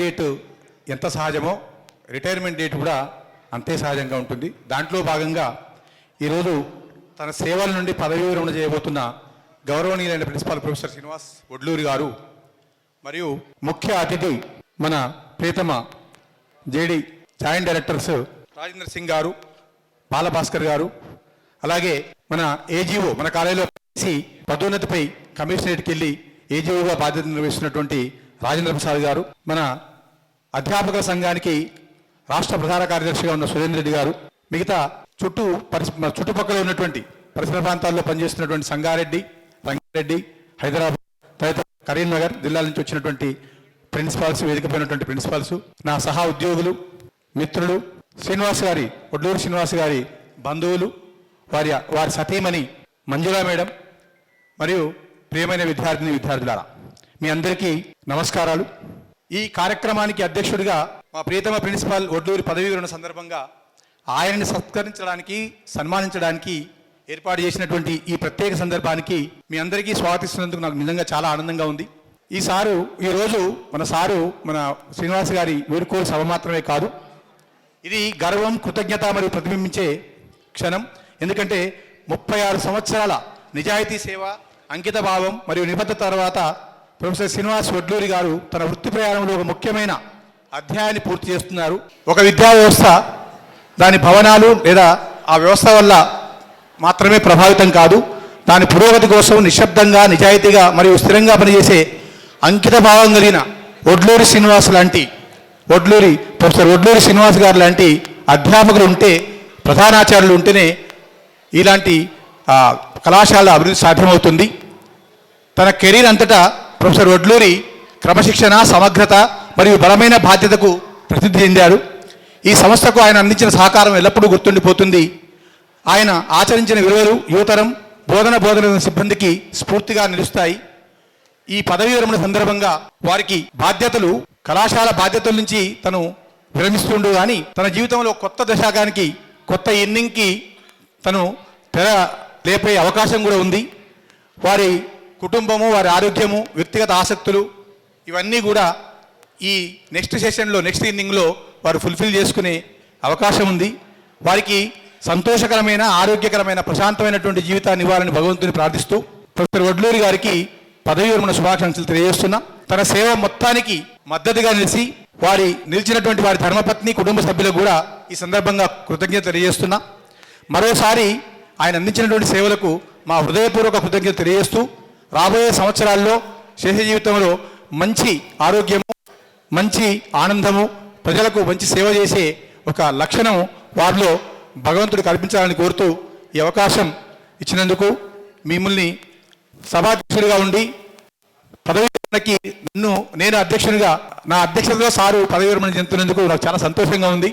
Date ఎంత సహజమో retirement date కూడా అంతే సహజంగా ఉంటుంది. దాంట్లో భాగంగా ఈరోజు తన సేవల నుండి పదవీ విరమణ చేయబోతున్న గౌరవనీయులైన ప్రిన్సిపాల్ ప్రొఫెసర్ శ్రీనివాస్ వడ్లూరి గారు మరియు ముఖ్య అతిథి మన ప్రీతమ JD joint directors Rajendra Singh garu Balabhaskar garu అలాగే మన ఏజీఓ మన కాలేజీలో కలిసి పదోన్నతిపై కమిషనరేట్కి వెళ్ళి ఏజీఓగా బాధ్యత నిర్వహిస్తున్నటువంటి రాజేంద్ర ప్రసాద్ గారు మన అధ్యాపక సంఘానికి రాష్ట్ర ప్రధాన కార్యదర్శిగా ఉన్న సురేంద్ర రెడ్డి గారు మిగతా చుట్టూ పరి చుట్టుపక్కల ఉన్నటువంటి పరిసర ప్రాంతాల్లో పనిచేస్తున్నటువంటి సంగారెడ్డి రంగారెడ్డి హైదరాబాద్ తదితర కరీంనగర్ జిల్లాల నుంచి వచ్చినటువంటి ప్రిన్సిపాల్స్ వేదికపైనటువంటి ప్రిన్సిపాల్స్ నా సహా ఉద్యోగులు మిత్రులు శ్రీనివాస్ గారి ఒడ్లూరు శ్రీనివాస్ గారి బంధువులు వారి వారి సతీమణి మంజులా మేడం మరియు ప్రియమైన విద్యార్థిని విద్యార్థులారా. మీ అందరికీ నమస్కారాలు. ఈ కార్యక్రమానికి అధ్యక్షుడిగా మా ప్రియతమ ప్రిన్సిపాల్ ఒడ్లూరి పదవీ విరమణ సందర్భంగా ఆయనని సత్కరించడానికి సన్మానించడానికి ఏర్పాటు చేసినటువంటి ఈ ప్రత్యేక సందర్భానికి మీ అందరికీ స్వాగతిస్తున్నందుకు నాకు నిజంగా చాలా ఆనందంగా ఉంది. ఈ సారు ఈరోజు మన సారు మన శ్రీనివాస్ గారి వేడుకోలు సభ మాత్రమే కాదు ఇది గర్వం కృతజ్ఞత మరియు ప్రతిబింబించే క్షణం. ఎందుకంటే ముప్పై ఆరు సంవత్సరాల నిజాయితీ సేవ అంకిత భావం మరియు నిబద్ధత తర్వాత ప్రొఫెసర్ శ్రీనివాస్ వడ్లూరి గారు తన వృత్తి ప్రయాణంలో ఒక ముఖ్యమైన అధ్యాయాన్ని పూర్తి చేస్తున్నారు. ఒక విద్యా వ్యవస్థ దాని భవనాలు లేదా ఆ వ్యవస్థ వల్ల మాత్రమే ప్రభావితం కాదు. దాని పురోగతి కోసం నిశ్శబ్దంగా నిజాయితీగా మరియు స్థిరంగా పనిచేసే అంకిత భావం కలిగిన ఒడ్లూరి శ్రీనివాస్ లాంటి వడ్లూరి ప్రొఫెసర్ ఒడ్లూరి శ్రీనివాస్ గారు లాంటి అధ్యాపకులు ఉంటే ప్రధానాచార్యులు ఉంటేనే ఇలాంటి కళాశాల అభివృద్ధి సాధ్యమవుతుంది. తన కెరీర్ అంతటా ప్రొఫెసర్ వడ్లూరి క్రమశిక్షణ సమగ్రత మరియు బలమైన బాధ్యతకు ప్రసిద్ధి చెందారు. ఈ సంస్థకు ఆయన అందించిన సహకారం ఎల్లప్పుడూ గుర్తుండిపోతుంది. ఆయన ఆచరించిన విలువలు యువతరం బోధన బోధన సిబ్బందికి స్ఫూర్తిగా నిలుస్తాయి. ఈ పదవీ విరమణ సందర్భంగా వారికి బాధ్యతలు కళాశాల బాధ్యతల నుంచి తను విరమిస్తుండు కానీ తన జీవితంలో కొత్త దశాకానికి కొత్త ఇన్నింగ్కి తను తెర లేపే అవకాశం కూడా ఉంది. వారి కుటుంబము వారి ఆరోగ్యము వ్యక్తిగత ఆసక్తులు ఇవన్నీ కూడా ఈ నెక్స్ట్ సెషన్లో నెక్స్ట్ ఇన్నింగ్లో వారు ఫుల్ఫిల్ చేసుకునే అవకాశం ఉంది. వారికి సంతోషకరమైన ఆరోగ్యకరమైన ప్రశాంతమైనటువంటి జీవితాన్ని ఇవ్వాలని భగవంతుని ప్రార్థిస్తూ ప్రొఫెసర్ వడ్లూరి గారికి పదవి విరమణ శుభాకాంక్షలు తెలియజేస్తున్నా. తన సేవ మొత్తానికి మద్దతుగా నిలిచి వారి నిలిచినటువంటి వారి ధర్మపత్ని కుటుంబ సభ్యులకు కూడా ఈ సందర్భంగా కృతజ్ఞత తెలియజేస్తున్నా. మరోసారి ఆయన అందించినటువంటి సేవలకు మా హృదయపూర్వక కృతజ్ఞత తెలియజేస్తూ రాబోయే సంవత్సరాల్లో శేష జీవితంలో మంచి ఆరోగ్యము మంచి ఆనందము ప్రజలకు మంచి సేవ చేసే ఒక లక్షణం వారిలో భగవంతుడు కల్పించాలని కోరుతూ ఈ అవకాశం ఇచ్చినందుకు మిమ్మల్ని సభాధ్యక్షుడిగా ఉండి పదవి విరమణకి నన్ను నేను అధ్యక్షునిగా నా అధ్యక్షతలో సారు పదవి విరమణ చెందుతున్నందుకు నాకు చాలా సంతోషంగా ఉంది.